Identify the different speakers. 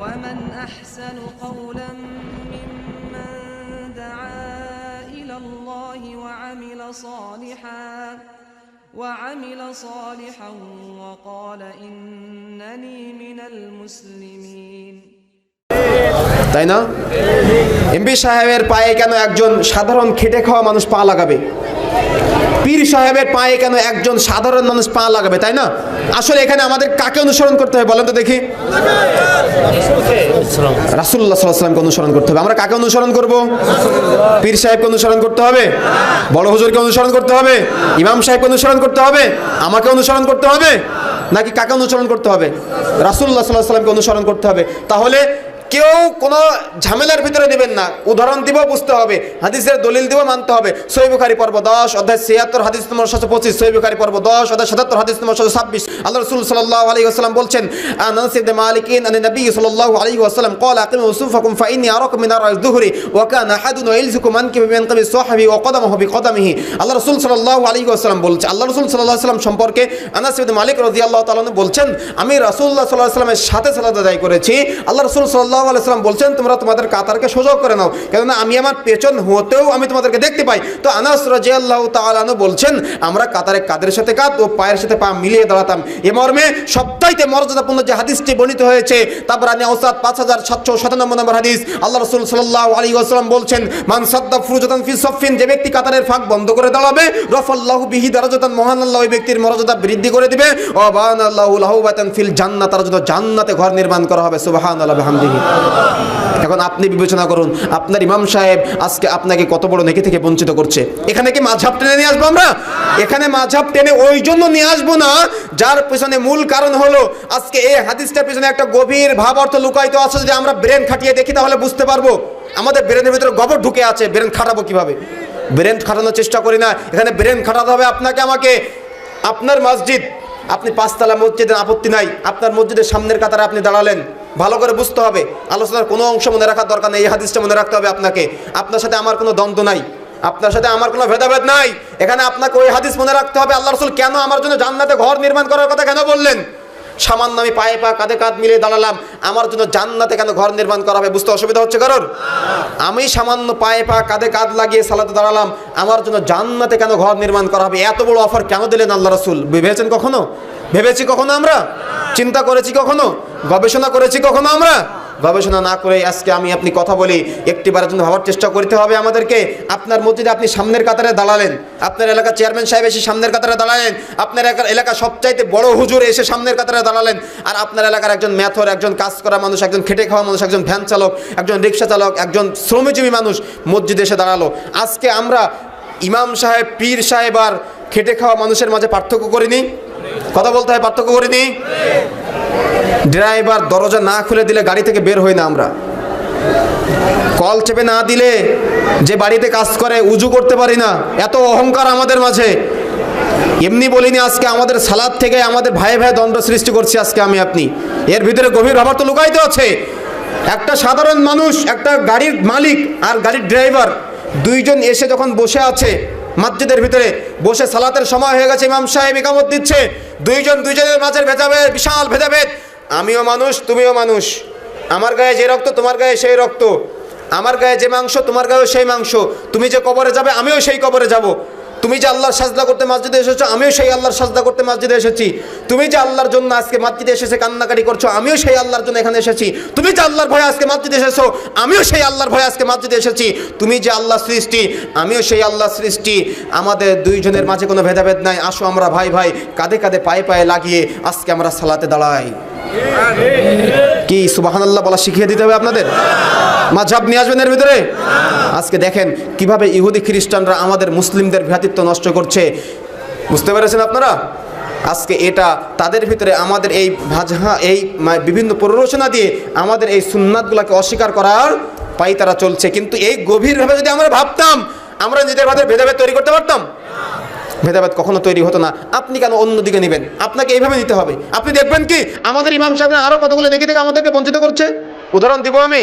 Speaker 1: ومن أحسن قولا ممن دعا إلى الله وعمل صالحا وعمل صالحا وقال إنني من المسلمين
Speaker 2: তাই না এমপি সাহেবের পায়ে কেন একজন সাধারণ খেটে খাওয়া মানুষ পা লাগাবে পীর সাহেবের পায়ে কেন একজন সাধারণ মানুষ পা লাগাবে, তাই না? আসলে এখানে আমাদের কাকে অনুসরণ করতে হবে বলেন তো দেখি। রাসুল্লাহ সাল্লামকে অনুসরণ করতে হবে। আমরা কাকে অনুসরণ করব? পীর সাহেবকে অনুসরণ করতে হবে? বড় হুজুরকে অনুসরণ করতে হবে? ইমাম সাহেবকে অনুসরণ করতে হবে? আমাকে অনুসরণ করতে হবে? নাকি কাকে অনুসরণ করতে হবে? রাসুল্লাহ সাল্লাহ সাল্লামকে অনুসরণ করতে হবে। তাহলে কেউ কোনো ঝামেলার ভিতরে নেবেন না। উদাহরণ দিব, বুঝতে হবে। হাদিসের দলিল দিব, মানতে হবে। সৈবুখারি পর্ব দশ, অধ্যায় ছিয়াত্তর, হাদিস নম্বর সাতশো পঁচিশ। সৈবুখারি পর্ব দশ, অধ্যায় সাতাত্তর, হাদিস নম্বর সাতশো ছাব্বিশ। আল্লাহ রসুল সাল্লাহ আলী আসসালাম বলছেন আনসিদ মালিকিন আনি নবী সাল্লাহ আলী আসসালাম কল আকিম ফাইনি আরক মিনার দুহরি আনকি কবি সোহাবি ও কদম হবি আল্লাহ রসুল সাল্লাহ আলী আসসালাম আল্লাহ রসুল সাল্লাহ সাল্লাম সম্পর্কে আনাসিদ মালিক রাদিয়াল্লাহু তাআলা বলছেন, আমি রসুল্লাহ সাল্লাল্লাহু আলাইহি সাল্লামের সাথে সালাত আদায় করেছি। আল্লাহ রসুল সাল্লাহ আলাইহি সাল্লাম বলছেন, তোমরা তোমাদের কাতারকে সোজা করে নাও। কেননা আমি আমার পেছন হতেও আমি তোমাদেরকে দেখতে পাই। তো আনাস রাদিয়াল্লাহু তাআলা বলছেন, আমরা কাতারে কাদের সাথে কাত ও পায়ের সাথে পা মিলিয়ে দাঁড়াতাম। এ মর্মে সবচাইতে মর্যাদাপূর্ণ যে হাদিসটি বর্ণিত হয়েছে তারপর আনি আউসাদ পাঁচ হাজার সাতশো সাতানব্বই নম্বর হাদিস। আল্লাহ রসুল সাল্লাহ আলী আসসালাম বলছেন, মান সাদ্দা ফি সফিন যে ব্যক্তি কাতারের ফাঁক বন্ধ করে দাঁড়াবে, রফাল্লাহু বিহি দারাজাতান, মহান আল্লাহ ওই ব্যক্তির মর্যাদা বৃদ্ধি করে দিবে। বান আল্লাহু লাহুবাতান ফিল জান্নাত, তার জন্য জান্নাতে ঘর নির্মাণ করা হবে। সুবহানাল্লাহ, বিহামদিহি। এখন আপনি বিবেচনা করুন, আপনার ইমাম সাহেব আজকে আপনাকে কত বড় নেকি থেকে বঞ্চিত করছে? এখানে কি মাঝহাব টেনে নিয়ে আসব আমরা? এখানে মাঝহাব টেনে ওই জন্য নিয়ে আসব না, যার পেছনে মূল কারণ হলো, আজকে এই হাদিসটার পেছনে একটা গভীর ভাব অর্থ লুকায়িত আছে যদি আমরা ব্রেন খাটিয়ে দেখি তাহলে বুঝতে পারব। আমাদের ব্রেনের ভিতরে গোবর ঢুকে আছে, ব্রেন খাটাবো কীভাবে? ব্রেন খাটানোর চেষ্টা করি না, এখানে ব্রেন খাটাতে হবে আপনাকে, আমাকে। আপনার মসজিদ, আপনি পাঁচতলা মসজিদের আপত্তি নাই, আপনার মসজিদের সামনের কাতারে আপনি দাঁড়ালেন। ভালো করে বুঝতে হবে। আলোচনার কোনো অংশ মনে রাখার দরকার নেই, এই হাদিসটা মনে রাখতে হবে আপনাকে। আপনার সাথে আমার কোনো দ্বন্দ্ব নাই। আপনার সাথে আমার কোনো ভেদাভেদ নাই। এখানে আপনাকে ওই হাদিস মনে রাখতে হবে, আল্লাহ রসুল কেন আমার জন্য জান্নাতে ঘর নির্মাণ করার কথা কেন বললেন? সামান্য আমি পায়ে পা কাঁধে কাঁধ মিলে দাঁড়ালাম, আমার জন্য জান্নাতে কেন ঘর নির্মাণ করা হবে বুঝতে অসুবিধা হচ্ছে কারোর? আমি সামান্য পায়ে পা কাঁধে কাঁধ লাগিয়ে সালাতে দাঁড়ালাম, আমার জন্য জান্নাতে কেন ঘর নির্মাণ করা হবে? এত বড় অফার কেন দিলেন আল্লাহ রসুল? ভেবেছেন কখনো? ভেবেছি কখনো আমরা? চিন্তা করেছি কখনো? গবেষণা করেছি কখনো আমরা? গবেষণা না করে আজকে আমি আপনি কথা বলি, একটিবারের জন্য ভাবার চেষ্টা করতে হবে আমাদেরকে। আপনার মসজিদে আপনি সামনের কাতারে দাঁড়ালেন। আপনার এলাকার চেয়ারম্যান সাহেব এসে সামনের কাতারে দাঁড়ালেন। আপনার এলাকা সবচাইতে বড় হুজুর এসে সামনের কাতারে দাঁড়ালেন। আর আপনার এলাকার একজন ম্যাথর একজন কাজ করা মানুষ, একজন খেটে খাওয়া মানুষ, একজন ভ্যান চালক, একজন রিক্সা চালক, একজন শ্রমজীবী মানুষ মসজিদে এসে দাঁড়াল। আজকে আমরা ইমাম সাহেব, পীর সাহেব আর খেটে খাওয়া মানুষের মাঝে পার্থক্য করিনি। কথা বলতে হয় পার্থক্য করিনি? ড্রাইভার দরজা না খুলে দিলে গাড়ি থেকে বের হই না আমরা। কল চেপে না দিলে যে বাড়িতে কাজ করে উজু করতে পারি না। এত অহংকার আমাদের মাঝে। এমনি বলিনি আজকে আমাদের সালাদ থেকে আমাদের ভাই ভাই দ্বন্দ্ব সৃষ্টি করছি আজকে আমি আপনি। এর ভিতরে গভীর ব্যাপার তো লুকাইতে আছে। একটা সাধারণ মানুষ, একটা গাড়ির মালিক আর গাড়ির ড্রাইভার দুইজন এসে যখন বসে আছে মসজিদের ভিতরে, বসে সালাতের সময় হয়ে গেছে, ইমাম সাহেব ইকামত দিচ্ছে। দুইজন দুইজনের মাঝের ভেদাভেদ, বিশাল ভেদাভেদ। আমিও মানুষ, তুমিও মানুষ। আমার গায়ে যে রক্ত, তোমার গায়ে সেই রক্ত। আমার গায়ে যে মাংস, তোমার গায়েও সেই মাংস। তুমি যে কবরে যাবে, আমিও সেই কবরে যাব। তুমি যে আল্লাহর সাজদা করতে মসজিদে এসেছ, আমিও সেই আল্লাহর সাজদা করতে মসজিদে এসেছি। তুমি যে আল্লাহর জন্য আজকে মসজিদে এসেছে, কান্নাকাটি করছ, আমিও সেই আল্লাহর জন্য এখানে এসেছি। তুমি যে আল্লাহর ভয়ে আজকে মসজিদে এসেছ, আমিও সেই আল্লাহর ভয়ে আজকে মসজিদে এসেছি। তুমি যে আল্লাহ সৃষ্টি, আমিও সেই আল্লাহ সৃষ্টি। আমাদের দুইজনের মাঝে কোনো ভেদাভেদ নাই। আসো আমরা ভাই ভাই, কাঁধে কাঁধে পায়ে পায়ে লাগিয়ে আজকে আমরা সালাতে দাঁড়াই। কি সুবাহান আল্লাহ বলা শিখিয়ে দিতে হবে আপনাদের? মাঝাব নিয়ে আসবেন এর ভিতরে? আজকে দেখেন কীভাবে ইহুদি খ্রিস্টানরা আমাদের মুসলিমদের ভ্রাতৃত্ব নষ্ট করছে। বুঝতে পেরেছেন আপনারা? আজকে এটা তাদের ভিতরে আমাদের এই ভাজহা এই বিভিন্ন প্ররোচনা দিয়ে আমাদের এই সুন্নাতগুলোকে অস্বীকার করার পাই তারা চলছে। কিন্তু এই গভীরভাবে যদি আমরা ভাবতাম, আমরা নিজেদের ভাবে ভেদাভেদ তৈরি করতে পারতাম? ভেদাভেদ কখনো তৈরি হতো না। আপনি কেন অন্যদিকে নেবেন? আপনাকে এইভাবে নিতে হবে। আপনি দেখবেন কি? আমাদের ইমাম সাহেব আরও কতগুলো দেখে থেকে আমাদেরকে বঞ্চিত করছে? উদাহরণ দিব আমি?